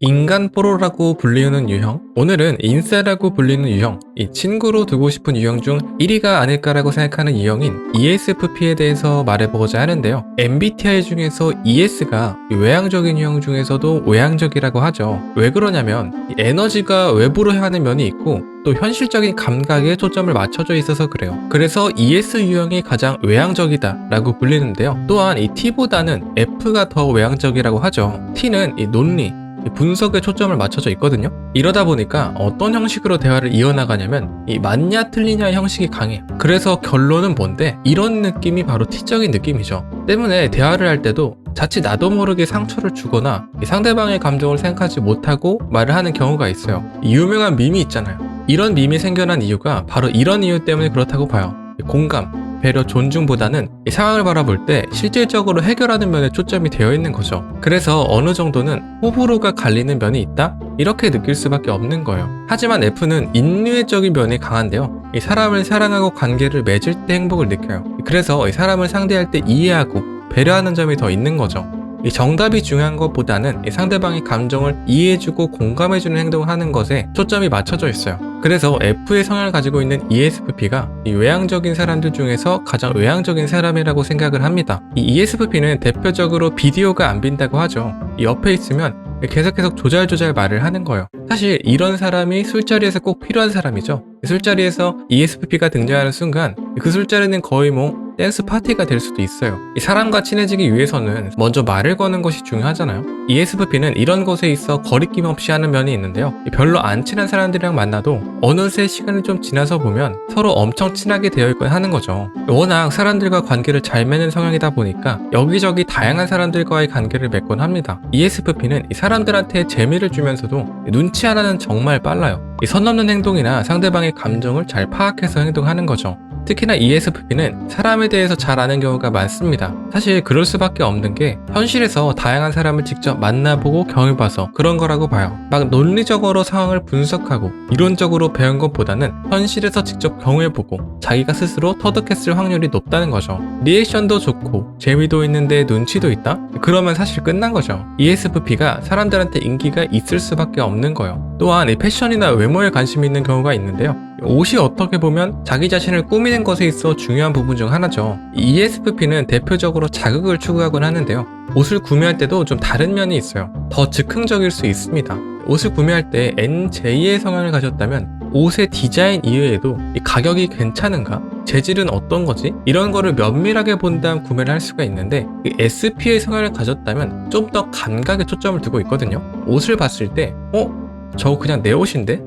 인간 뽀로라고 불리는 유형? 오늘은 인싸라고 불리는 유형 이 친구로 두고 싶은 유형 중 1위가 아닐까라고 생각하는 유형인 ESFP에 대해서 말해보고자 하는데요. MBTI 중에서 ES가 외향적인 유형 중에서도 외향적이라고 하죠. 왜 그러냐면 이 에너지가 외부로 향하는 면이 있고 또 현실적인 감각에 초점을 맞춰져 있어서 그래요. 그래서 ES 유형이 가장 외향적이다 라고 불리는데요. 또한 이 T보다는 F가 더 외향적이라고 하죠. T는 이 논리 이 분석에 초점을 맞춰져 있거든요. 이러다 보니까 어떤 형식으로 대화를 이어나가냐면 이 맞냐 틀리냐 형식이 강해요. 그래서 결론은 뭔데 이런 느낌이 바로 T적인 느낌이죠. 때문에 대화를 할 때도 자칫 나도 모르게 상처를 주거나 이 상대방의 감정을 생각하지 못하고 말을 하는 경우가 있어요. 이 유명한 밈이 있잖아요. 이런 밈이 생겨난 이유가 바로 이런 이유 때문에 그렇다고 봐요. 이 공감, 배려, 존중보다는 이 상황을 바라볼 때 실질적으로 해결하는 면에 초점이 되어 있는 거죠. 그래서 어느 정도는 호불호가 갈리는 면이 있다? 이렇게 느낄 수밖에 없는 거예요. 하지만 F는 인류애적인 면이 강한데요. 이 사람을 사랑하고 관계를 맺을 때 행복을 느껴요. 그래서 이 사람을 상대할 때 이해하고 배려하는 점이 더 있는 거죠. 이 정답이 중요한 것보다는 이 상대방의 감정을 이해해주고 공감해주는 행동을 하는 것에 초점이 맞춰져 있어요. 그래서 F의 성향을 가지고 있는 ESFP가 이 외향적인 사람들 중에서 가장 외향적인 사람이라고 생각을 합니다. 이 ESFP는 대표적으로 비디오가 안 빈다고 하죠. 이 옆에 있으면 계속 계속 조잘조잘 말을 하는 거예요. 사실 이런 사람이 술자리에서 꼭 필요한 사람이죠. 술자리에서 ESFP가 등장하는 순간 그 술자리는 거의 뭐 댄스 파티가 될 수도 있어요. 이 사람과 친해지기 위해서는 먼저 말을 거는 것이 중요하잖아요. ESFP는 이런 것에 있어 거리낌 없이 하는 면이 있는데요. 별로 안 친한 사람들이랑 만나도 어느새 시간이 좀 지나서 보면 서로 엄청 친하게 되어 있곤 하는 거죠. 워낙 사람들과 관계를 잘 맺는 성향이다 보니까 여기저기 다양한 사람들과의 관계를 맺곤 합니다. ESFP는 이 사람들한테 재미를 주면서도 눈치 하나는 정말 빨라요. 이선 넘는 행동이나 상대방의 감정을 잘 파악해서 행동하는 거죠. 특히나 ESFP는 사람에 대해서 잘 아는 경우가 많습니다. 사실 그럴 수밖에 없는 게 현실에서 다양한 사람을 직접 만나보고 경험해봐서 그런 거라고 봐요. 막 논리적으로 상황을 분석하고 이론적으로 배운 것보다는 현실에서 직접 경험해보고 자기가 스스로 터득했을 확률이 높다는 거죠. 리액션도 좋고 재미도 있는데 눈치도 있다? 그러면 사실 끝난 거죠. ESFP가 사람들한테 인기가 있을 수밖에 없는 거예요. 또한 이 패션이나 외모에 관심이 있는 경우가 있는데요. 옷이 어떻게 보면 자기 자신을 꾸미는 것에 있어 중요한 부분 중 하나죠. 이 ESFP는 대표적으로 자극을 추구하곤 하는데요. 옷을 구매할 때도 좀 다른 면이 있어요. 더 즉흥적일 수 있습니다. 옷을 구매할 때 NJ의 성향을 가졌다면 옷의 디자인 이외에도 이 가격이 괜찮은가? 재질은 어떤 거지? 이런 거를 면밀하게 본 다음 구매를 할 수가 있는데 이 SP의 성향을 가졌다면 좀 더 감각에 초점을 두고 있거든요. 옷을 봤을 때 어? 저거 그냥 내 옷인데?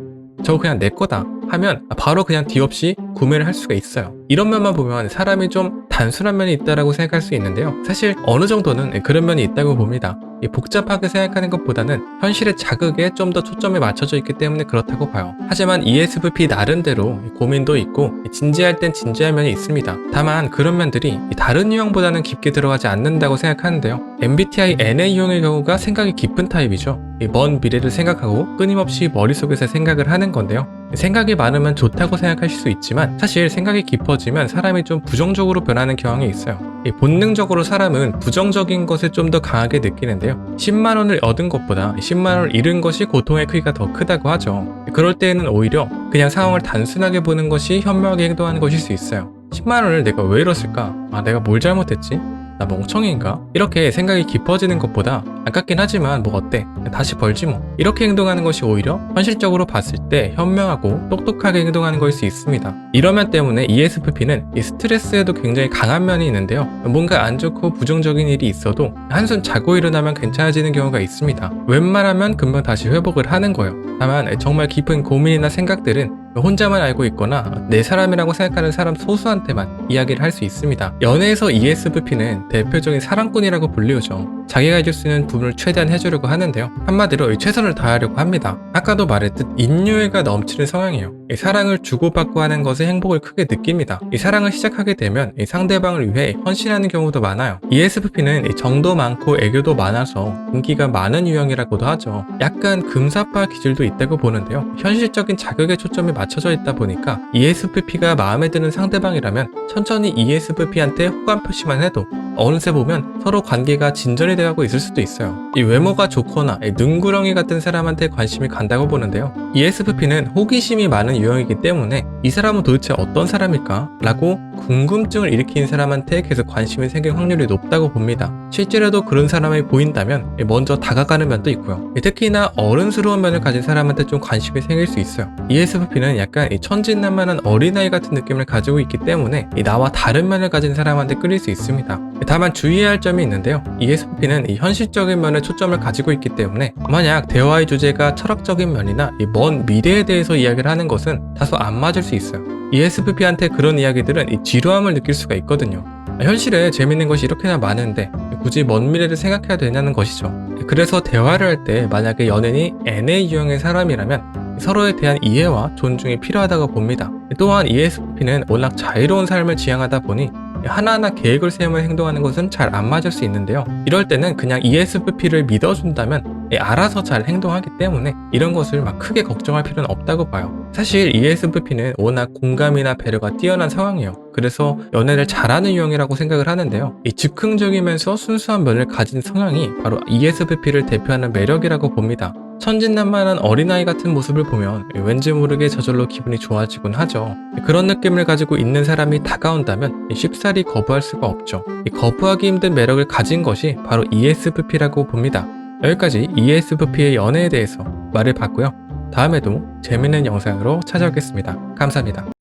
저거 그냥 내 거다 하면 바로 그냥 뒤 없이 구매를 할 수가 있어요. 이런 면만 보면 사람이 좀 단순한 면이 있다라고 생각할 수 있는데요. 사실 어느 정도는 그런 면이 있다고 봅니다. 이 복잡하게 생각하는 것보다는 현실의 자극에 좀 더 초점이 맞춰져 있기 때문에 그렇다고 봐요. 하지만 ESFP 나름대로 고민도 있고 진지할 땐 진지한 면이 있습니다. 다만 그런 면들이 다른 유형보다는 깊게 들어가지 않는다고 생각하는데요. MBTI NA 유형의 경우가 생각이 깊은 타입이죠. 이먼 미래를 생각하고 끊임없이 머릿속에서 생각을 하는 건데요. 생각이 많으면 좋다고 생각하실 수 있지만 사실 생각이 깊어지면 사람이 좀 부정적으로 변하는 경향이 있어요. 이 본능적으로 사람은 부정적인 것에 좀더 강하게 느끼는데요. 10만 원을 얻은 것보다 10만 원을 잃은 것이 고통의 크기가 더 크다고 하죠. 그럴 때에는 오히려 그냥 상황을 단순하게 보는 것이 현명하게 행동하는 것일 수 있어요. 10만 원을 내가 왜 잃었을까? 아, 내가 뭘 잘못했지? 나 멍청이인가? 이렇게 생각이 깊어지는 것보다 아깝긴 하지만 뭐 어때? 다시 벌지 뭐. 이렇게 행동하는 것이 오히려 현실적으로 봤을 때 현명하고 똑똑하게 행동하는 것일 수 있습니다. 이런 면 때문에 ESFP는 이 스트레스에도 굉장히 강한 면이 있는데요. 뭔가 안 좋고 부정적인 일이 있어도 한숨 자고 일어나면 괜찮아지는 경우가 있습니다. 웬만하면 금방 다시 회복을 하는 거예요. 다만 정말 깊은 고민이나 생각들은 혼자만 알고 있거나 내 사람이라고 생각하는 사람 소수한테만 이야기를 할 수 있습니다. 연애에서 ESFP는 대표적인 사랑꾼이라고 불리우죠. 자기가 해줄 수 있는 부분을 최대한 해주려고 하는데요. 한마디로 최선을 다하려고 합니다. 아까도 말했듯 인류애가 넘치는 성향이에요. 이 사랑을 주고받고 하는 것에 행복을 크게 느낍니다. 이 사랑을 시작하게 되면 이 상대방을 위해 헌신하는 경우도 많아요. ESFP는 정도 많고 애교도 많아서 인기가 많은 유형이라고도 하죠. 약간 금사빠 기질도 있다고 보는데요. 현실적인 자극에 초점이 맞춰져 있다 보니까 ESFP가 마음에 드는 상대방이라면 천천히 ESFP한테 호감 표시만 해도 어느새 보면 서로 관계가 진전이 돼가고 있을 수도 있어요. 이 외모가 좋거나 이 눈구렁이 같은 사람한테 관심이 간다고 보는데요. ESFP는 호기심이 많은 유형이기 때문에 이 사람은 도대체 어떤 사람일까? 라고 궁금증을 일으키는 사람한테 계속 관심이 생길 확률이 높다고 봅니다. 실제로도 그런 사람이 보인다면 먼저 다가가는 면도 있고요. 특히나 어른스러운 면을 가진 사람한테 좀 관심이 생길 수 있어요. ESFP는 약간 이 천진난만한 어린아이 같은 느낌을 가지고 있기 때문에 이 나와 다른 면을 가진 사람한테 끌릴 수 있습니다. 다만 주의해야 할 점이 있는데요. ESFP는 이 현실적인 면에 초점을 가지고 있기 때문에 만약 대화의 주제가 철학적인 면이나 이먼 미래에 대해서 이야기를 하는 것은 다소 안 맞을 수 있어요. ESFP한테 그런 이야기들은 이 지루함을 느낄 수가 있거든요. 현실에 재밌는 것이 이렇게나 많은데 굳이 먼 미래를 생각해야 되냐는 것이죠. 그래서 대화를 할 때 만약에 연인이 NA 유형의 사람이라면 서로에 대한 이해와 존중이 필요하다고 봅니다. 또한 ESFP는 워낙 자유로운 삶을 지향하다 보니 하나하나 계획을 세우며 행동하는 것은 잘 안 맞을 수 있는데요. 이럴 때는 그냥 ESFP를 믿어준다면 알아서 잘 행동하기 때문에 이런 것을 막 크게 걱정할 필요는 없다고 봐요. 사실 ESFP는 워낙 공감이나 배려가 뛰어난 상황이에요. 그래서 연애를 잘하는 유형이라고 생각을 하는데요. 이 즉흥적이면서 순수한 면을 가진 성향이 바로 ESFP를 대표하는 매력이라고 봅니다. 천진난만한 어린아이 같은 모습을 보면 왠지 모르게 저절로 기분이 좋아지곤 하죠. 그런 느낌을 가지고 있는 사람이 다가온다면 쉽사리 거부할 수가 없죠. 이 거부하기 힘든 매력을 가진 것이 바로 ESFP라고 봅니다. 여기까지 ESFP의 연애에 대해서 말을 봤고요. 다음에도 재밌는 영상으로 찾아오겠습니다. 감사합니다.